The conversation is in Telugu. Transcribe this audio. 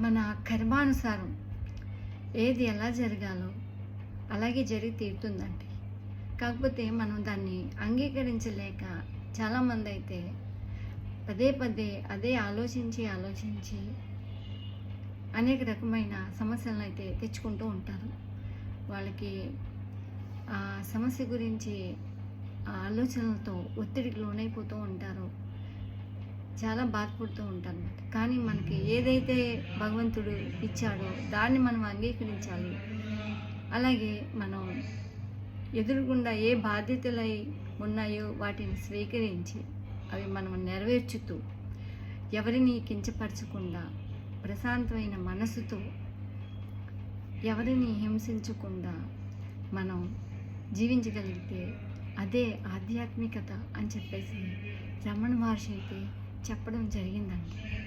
మన కర్మానుసారం ఏది ఎలా జరగాలో అలాగే జరిగి తీరుతుందండి. కాకపోతే మనం దాన్ని అంగీకరించలేక చాలామంది అయితే పదే పదే అదే ఆలోచించి ఆలోచించి అనేక రకమైన సమస్యలను అయితే తెచ్చుకుంటూ ఉంటారు. వాళ్ళకి ఆ సమస్య గురించి ఆ ఆలోచనలతో ఒత్తిడికి లోనైపోతూ ఉంటారు. చాలా బాధపడుతూ ఉంటారు కానీ మనకి ఏదైతే భగవంతుడు ఇచ్చాడో దాన్ని మనం అంగీకరించాలి. అలాగే మనం ఎదురుగుండా ఏ బాధ్యతలై ఉన్నాయో వాటిని స్వీకరించి అవి మనం నెరవేర్చుతూ ఎవరిని కించపరచకుండా ప్రశాంతమైన మనసుతో ఎవరిని హింసించకుండా మనం జీవించగలిగితే అదే ఆధ్యాత్మికత అని చెప్పేసి రమణ మహర్షి అయితే చెప్పడం జరిగిందండి.